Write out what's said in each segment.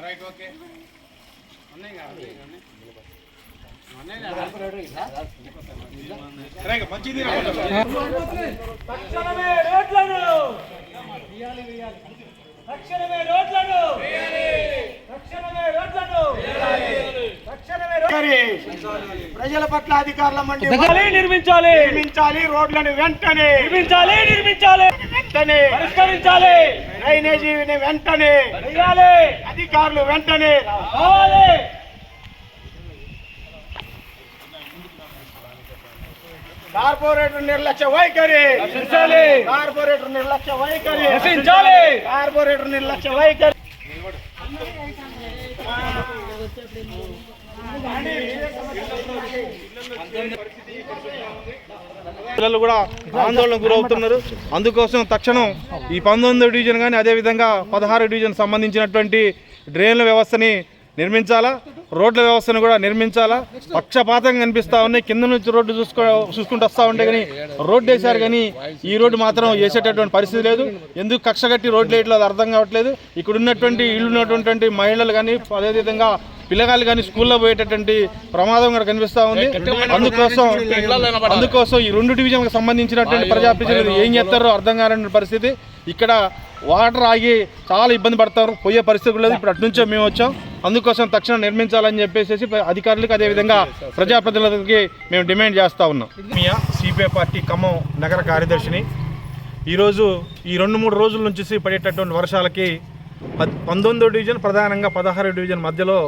Right okay మంచిది తక్షణమే రోడ్లను. తక్షణమే రోడ్లను తక్షణమే రోడ్లను తక్షణమే ప్రజల పట్ల అధికారుల మండి రోడ్లను నిర్మించాలి. నిర్మించాలి. రోడ్లను వెంటనే నిర్మించాలి నిర్మించాలి. వెంటనే పరిష్కరించాలి. డ్రైనేజీని వెంటనే అధికారులు వెంటనే కావాలి కార్పొరేటర్ నిర్లక్ష్య వైఖరి. కార్పొరేటర్ నిర్లక్ష్య వైఖరి. కార్పొరేటర్ నిర్లక్ష్య వైఖరి. పిల్లలు కూడా ఆందోళన గురవుతున్నారు. అందుకోసం తక్షణం ఈ పంతొమ్మిదో డివిజన్ కానీ అదేవిధంగా పదహారు డివిజన్ సంబంధించినటువంటి డ్రైన్ల వ్యవస్థని నిర్మించాలా? రోడ్ల వ్యవస్థను కూడా నిర్మించాలా? పక్షపాతంగా కనిపిస్తూ ఉన్నాయి. కింద నుంచి రోడ్డు చూసుకో చూసుకుంటూ వస్తూ ఉంటే కానీ రోడ్డు వేశారు కానీ ఈ రోడ్డు మాత్రం వేసేటటువంటి పరిస్థితి లేదు. ఎందుకు కక్ష కట్టి రోడ్లు వేయట్లేదు? అది అర్థం కావట్లేదు. ఇక్కడ ఉన్నటువంటి ఇల్లు ఉన్నటువంటి మహిళలు కానీ అదేవిధంగా పిల్లగాళ్ళు కానీ స్కూల్లో పోయేటటువంటి ప్రమాదం కూడా కనిపిస్తూ ఉంది. అందుకోసం అందుకోసం ఈ రెండు డివిజన్లకు సంబంధించినటువంటి ప్రజాప్రతినిధులు ఏం చేస్తారో అర్థం కాని పరిస్థితి. ఇక్కడ వాటర్ ఆగి చాలా ఇబ్బంది పడతారు. పోయే పరిస్థితి లేదు. ఇప్పుడు అటు నుంచే మేము వచ్చాం. అందుకోసం తక్షణం నిర్మించాలని చెప్పేసి అధికారులకు అదేవిధంగా ప్రజాప్రతినిధులకి మేము డిమాండ్ చేస్తూ ఉన్నాం. మియా సిపిఐ పార్టీ ఖమ్మం నగర కార్యదర్శిని. ఈరోజు ఈ రెండు మూడు రోజుల నుంచి పడేటటువంటి వర్షాలకి పద్ పంతొమ్మిదో డివిజన్ ప్రధానంగా పదహారు డివిజన్ మధ్యలో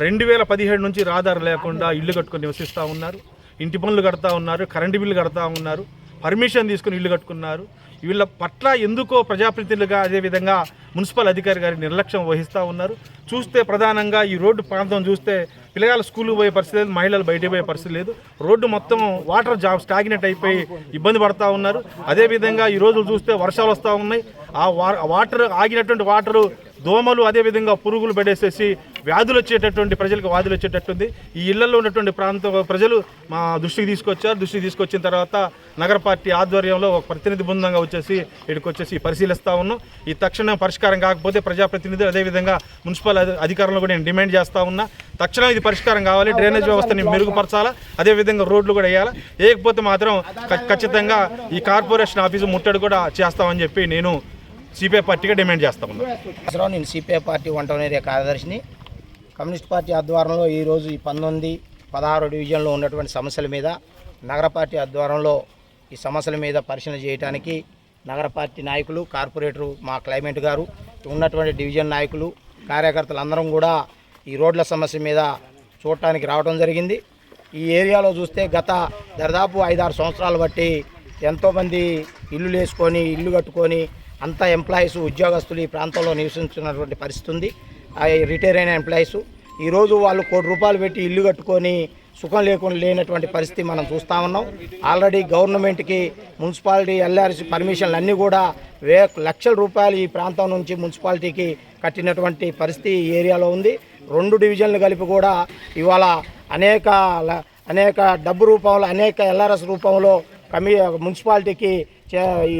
రెండు వేల పదిహేడు నుంచి రాదారు లేకుండా ఇల్లు కట్టుకొని నివసిస్తూ ఉన్నారు. ఇంటి పనులు కడతా ఉన్నారు కరెంటు బిల్లు కడతా ఉన్నారు పర్మిషన్ తీసుకుని ఇల్లు కట్టుకున్నారు. వీళ్ళ పట్ల ఎందుకో ప్రజాప్రతినిధులుగా అదేవిధంగా మున్సిపల్ అధికారి గారి నిర్లక్ష్యం వహిస్తూ ఉన్నారు. చూస్తే ప్రధానంగా ఈ రోడ్డు ప్రాంతం చూస్తే పిల్లగాలు స్కూల్కి పోయే పరిస్థితి లేదు మహిళలు బయటకు పోయే పరిస్థితి లేదు. రోడ్డు మొత్తం వాటర్ జాబ్ స్టాగ్నెట్ అయిపోయి ఇబ్బంది పడతా ఉన్నారు. అదేవిధంగా ఈ రోజులు చూస్తే వర్షాలు వస్తూ ఉన్నాయి. ఆ వా- వాటర్ ఆగినటువంటి వాటరు దోమలు అదేవిధంగా పురుగులు పడేసేసి వ్యాధులు వచ్చేటటువంటి ప్రజలకు వ్యాధులు వచ్చేటట్టుంది. ఈ ఇళ్ళలో ఉన్నటువంటి ప్రాంత ప్రజలు మా దృష్టికి తీసుకొచ్చారు. దృష్టికి తీసుకొచ్చిన తర్వాత నగర పార్టీ ఆధ్వర్యంలో ఒక ప్రతినిధి బృందంగా వచ్చేసి ఇక్కడికి వచ్చేసి పరిశీలిస్తా ఉన్నాం. ఈ తక్షణం పరిష్కారం కాకపోతే ప్రజాప్రతినిధులు అదేవిధంగా మున్సిపల్ అధికారులను కూడా నేను డిమాండ్ చేస్తా ఉన్నా. తక్షణం ఇది పరిష్కారం కావాలి. డ్రైనేజ్ వ్యవస్థని మెరుగుపరచాలా. అదేవిధంగా రోడ్లు కూడా వేయాలా. వేయకపోతే మాత్రం ఖచ్చితంగా ఈ కార్పొరేషన్ ఆఫీసు ముట్టడి కూడా చేస్తామని చెప్పి నేను సిపిఐ పార్టీగా డిమాండ్ చేస్తా ఉన్నాం. నేను సిపిఐ పార్టీ వన్ కార్యదర్శిని. కమ్యూనిస్ట్ పార్టీ ఆధ్వర్యంలో ఈరోజు ఈ పంతొమ్మిది పదహారు డివిజన్లో ఉన్నటువంటి సమస్యల మీద నగర పార్టీ ఆధ్వర్యంలో ఈ సమస్యల మీద పరిశీలన చేయడానికి నగర పార్టీ నాయకులు కార్పొరేటరు మా క్లైమేట్ గారు ఉన్నటువంటి డివిజన్ నాయకులు కార్యకర్తలు అందరం కూడా ఈ రోడ్ల సమస్య మీద చూడటానికి రావడం జరిగింది. ఈ ఏరియాలో చూస్తే గత దాదాపు ఐదారు సంవత్సరాలు బట్టి ఎంతోమంది ఇల్లు వేసుకొని ఇల్లు కట్టుకొని అంతా ఎంప్లాయీస్ ఉద్యోగస్తులు ఈ ప్రాంతంలో నివసించున్నటువంటి పరిస్థితి ఉంది. రిటైర్ అయిన ఎంప్లాయీస్ ఈరోజు వాళ్ళు కోటి రూపాయలు పెట్టి ఇల్లు కట్టుకొని సుఖం లేకుండా లేనటువంటి పరిస్థితి మనం చూస్తూ ఉన్నాం. ఆల్రెడీ గవర్నమెంట్కి మున్సిపాలిటీ ఎల్ఆర్సి పర్మిషన్లు అన్నీ కూడా వే లక్షల రూపాయలు ఈ ప్రాంతం నుంచి మున్సిపాలిటీకి కట్టినటువంటి పరిస్థితి ఈ ఏరియాలో ఉంది. రెండు డివిజన్లు కలిపి కూడా ఇవాళ అనేక ల- అనేక డబ్బు రూపంలో అనేక ఎల్ఆర్ఎస్ రూపంలో కమి మున్సిపాలిటీకి చే- ఈ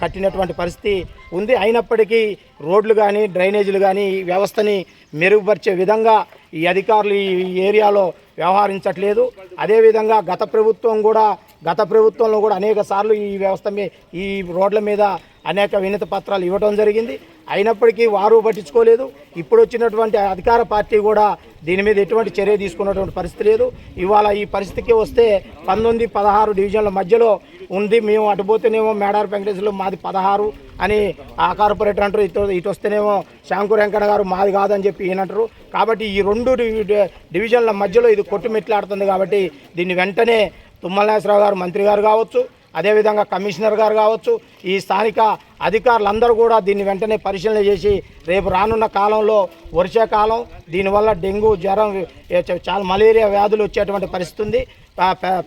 కట్టినటువంటి పరిస్థితి ఉంది. అయినప్పటికీ రోడ్లు కానీ డ్రైనేజీలు కానీ ఈ వ్యవస్థని మెరుగుపరిచే విధంగా ఈ అధికారులు ఈ ఏరియాలో వ్యవహరించట్లేదు. అదేవిధంగా గత ప్రభుత్వం కూడా గత ప్రభుత్వంలో కూడా అనేక సార్లు ఈ వ్యవస్థ మీ ఈ రోడ్ల మీద అనేక వినతి పత్రాలు ఇవ్వడం జరిగింది. అయినప్పటికీ వారు పట్టించుకోలేదు. ఇప్పుడు వచ్చినటువంటి అధికార పార్టీ కూడా దీని మీద ఎటువంటి చర్య తీసుకున్నటువంటి పరిస్థితి లేదు. ఇవాళ ఈ పరిస్థితికి వస్తే పంతొమ్మిది పదహారు డివిజన్ల మధ్యలో ఉంది. మేము అటుపోతేనేమో మేడార్ వెంకటేశ్వరులు మాది పదహారు అని ఆ కార్పొరేటర్ అంటారు. ఇటు ఇటు వస్తేనేమో శాంకు వెంకట గారు మాది కాదని చెప్పి ఈయనంటారు కాబట్టి ఈ రెండు డివి- డివిజన్ల మధ్యలో ఇది కొట్టుమెట్లాడుతుంది కాబట్టి దీన్ని వెంటనే తుమ్మల నాగేశ్వరరావు గారు మంత్రి గారు కావచ్చు అదేవిధంగా కమిషనర్ గారు కావచ్చు ఈ స్థానిక అధికారులందరూ కూడా దీన్ని వెంటనే పరిశీలన చేసి రేపు రానున్న కాలంలో వర్షాకాలం దీనివల్ల డెంగ్యూ జ్వరం చాలా మలేరియా వ్యాధులు వచ్చేటువంటి పరిస్థితి ఉంది.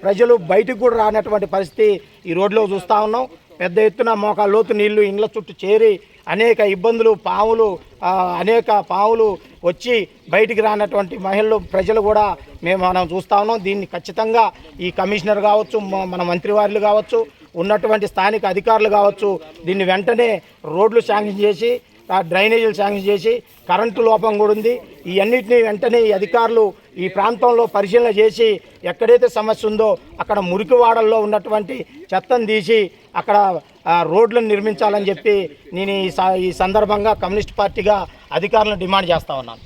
ప్రజలు బయటకు కూడా రానటువంటి పరిస్థితి ఈ రోడ్లో చూస్తూ ఉన్నాం. పెద్ద ఎత్తున మోకా లోతు నీళ్ళు ఇండ్ల చుట్టూ చేరి అనేక ఇబ్బందులు పాములు అనేక పాములు వచ్చి బయటికి రానటువంటి మహిళలు ప్రజలు కూడా మేము మనం చూస్తా ఉన్నాం. దీన్ని ఖచ్చితంగా ఈ కమిషనర్ కావచ్చు మన మంత్రివారులు కావచ్చు ఉన్నటువంటి స్థానిక అధికారులు కావచ్చు దీన్ని వెంటనే రోడ్లు శాంక్షన్ చేసి డ్రైనేజీలు శాంక్షన్ చేసి కరెంటు లోపం కూడా ఉంది. ఈ అన్నిటిని వెంటనే ఈ అధికారులు ఈ ప్రాంతంలో పరిశీలన చేసి ఎక్కడైతే సమస్య ఉందో అక్కడ మురికివాడల్లో ఉన్నటువంటి చెత్తను తీసి అక్కడ రోడ్లను నిర్మించాలని చెప్పి నేను ఈ స- ఈ సందర్భంగా కమ్యూనిస్ట్ పార్టీగా అధికారులను డిమాండ్ చేస్తా ఉన్నాను.